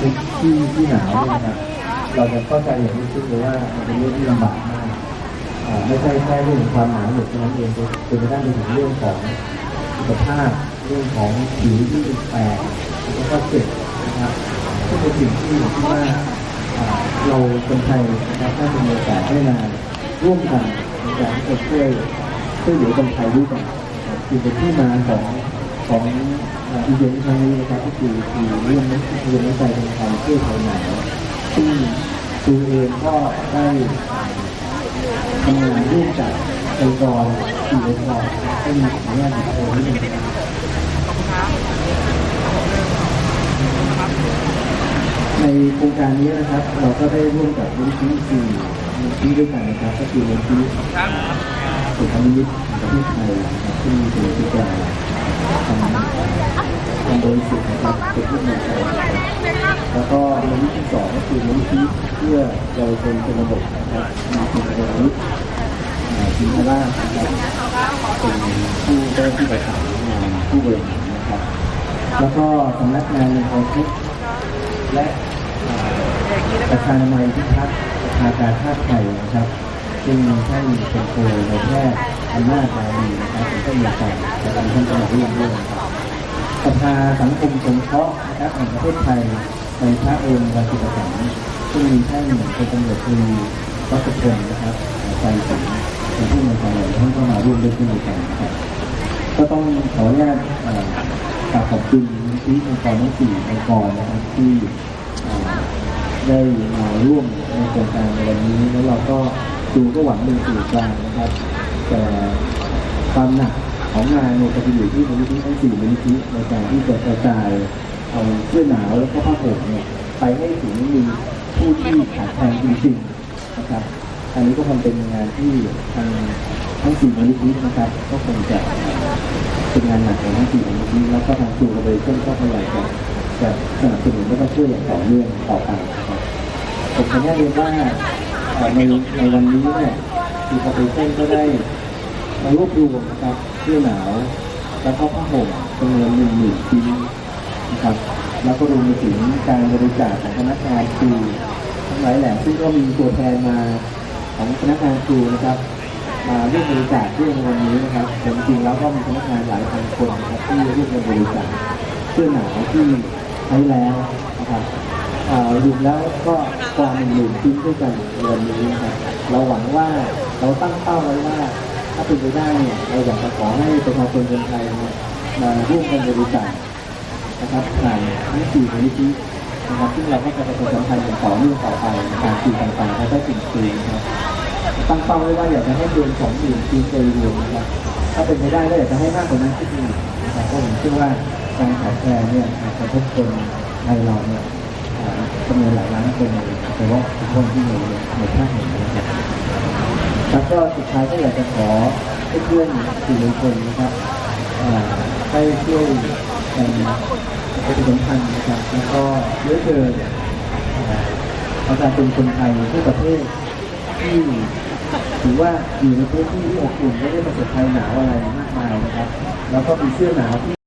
ที่ที่ที่หนาวเนี่ยนะครับเราจะเข้าใจอย่างที่คิดเลยว่ามันเป็นเรื่องที่ลำบากมากอ่าไม่ใช่แค่เรื่องความหนาวเหน็บเท่านั้นเองจนกระทั่งไปถึงเรื่องของสุขภาพเรื่องของผิวที่แปลกแล้วก็เจ็บนะครับซึ่งเป็นสิ่งที่ผมคิดว่าอ่าเราคนไทยนะครับถ้ามีโอกาสได้มาร่วมกันในการที่จะช่วยช่วยเหลือคนไทยด้วยกันคือเป็นที่มาของของ อีเวนต์ครั้งนี้นะครับก็คือคือเรื่องนี้เรื่องน้ำใจคนไทยเพื่อไทยหนาวซึ่งตัวเองก็ได้ทำงานร่วมกับองค์กรอีเวนต์ของซึ่งขออนุญาตหยิบโชว์นิดนึงในโครงการนี้นะครับ เราก็ได้ร่วมกับมูลนิธิสี่มูลนิธิด้วยกันนะครับก็คือมูลนิธิสุขมิตรประเทศไทยนะครับที่มีเป็นที่กลางทำทำโดยสุด นะครับเป็นผู้นำนะครับแล้วก็มูลนิธิสองก็คือมูลนิธิเพื่อเยาวชนชนบทนะครับมีคุณวรนุชอ่าจินทราชนะครับเป็นผู้ได้ที่ประสานงานผู้บริหารนะครับ แล้วก็สำนักงานในความคิดและประธานามัยพิทักษ์ประชานการชาไทยนะครับซึ่งท่านเป็นโคในแพทย์อำนาจนาดีนะครับเป็นผู้มีการและท่านก็มาร่วมด้วยนะครับ สภาสังคมสงเคราะห์นะครับแห่งประเทศไทยในพระองค์รัชกาลซึ่งมีท่านเป็นตำรวจตรีรัชพลนะครับใจสิงเป็นผู้มีการท่านก็มาร่วมด้วยเช่นเดียวกันนะครับก็ต้องขออนุญาตกราบขอบคุณที่องค์กรทั้งสี่องค์กรนะครับที่ได้มาร่วมในโครงการในวันนี้ แล้วเราก็ดูก็หวังเป็นสื่อกลางนะครับ แต่ความหนัก ของงานเนี่ยจะอยู่ที่มูลนิธิทั้งสี่มูลนิธิในการที่จะกระจายเอาเสื้อหนาวแล้วก็ผ้าห่มเนี่ยไปให้ถึงมือผู้ที่ขาดแคลนจริงๆนะครับอันนี้ก็คงเป็นงานที่ทางทั้งสี่มูลนิธินะครับ ก็คงจะเป็นงานหนักของทั้งสี่มูลนิธิแล้วก็ทางครูกระเบยเช่นก็พยายามจะจะสนับสนุนและก็ช่วยอย่างต่อเนื่องต่อไปนะครับผมขออนุญาตเรียนว่าในในวันนี้เนี่ยครูกระเบยเช่นก็ได้มารวบรวมนะครับ เสื้อหนาวแล้วก็ผ้าห่มจำนวนหนึ่งหมื่นชิ้นนะครับแล้วก็รวมไปถึงการบริจาคของพนักงานครูทั้งหลายแหล่ซึ่งก็มีตัวแทนมาของพนักงานครูนะครับ มาร่วมบริจาคด้วยในวันนี้นะครับแต่จริงๆแล้วก็มีพนักงานหลายพันคนนะครับที่ร่วมกันบริจาคเสื้อหนาวที่ใช้แล้วนะครับอ่ารวมแล้วก็กว่าหนึ่งหมื่นชิ้นด้วยกันในวันนี้นะครับเราหวังว่าเราตั้งเป้าไว้ว่า ถ้าเป็นไปได้เนี่ยเราอยากจะขอให้ประชาชนคนไทยเนี่ยมาร่วมกันบริจาคนะครับผ่านทั้งสี่มูลนิธินะครับซึ่งเราก็จะประชาสัมพันธ์อย่างต่อเนื่องต่อไปตามปีต่างๆและได้สิ่งปีนะครับตั้งเป้าไว้ว่าอยากจะให้เดือนสองหมื่นปีโดยรวมนะครับถ้าเป็นไปได้ก็อยากจะให้มากกว่านั้นขึ้นอีกนะครับเพราะผมเชื่อว่าการขาดแคลนเนี่ยอาจจะทบคนไทยเราเนี่ยจำนวนหลายล้านคนเลยโดยเฉพาคนที่อยู่ในภาคเหนือนะครับ แล้วก็สุดท้ายก็อยากจะขอเพื่อนๆสื่อมวลชนนะครับให้ช่วยกันประชาสัมพันธ์นะครับแล้วก็เชื้อเชิญเอ่อประชาชนคนไทยทั่วประเทศที่ถือว่าอยู่ในพื้นที่ที่อบอุ่นไม่ได้ประสบภัยหนาวอะไรมากมายนะครับ แล้วก็มีเสื้อหนาวที่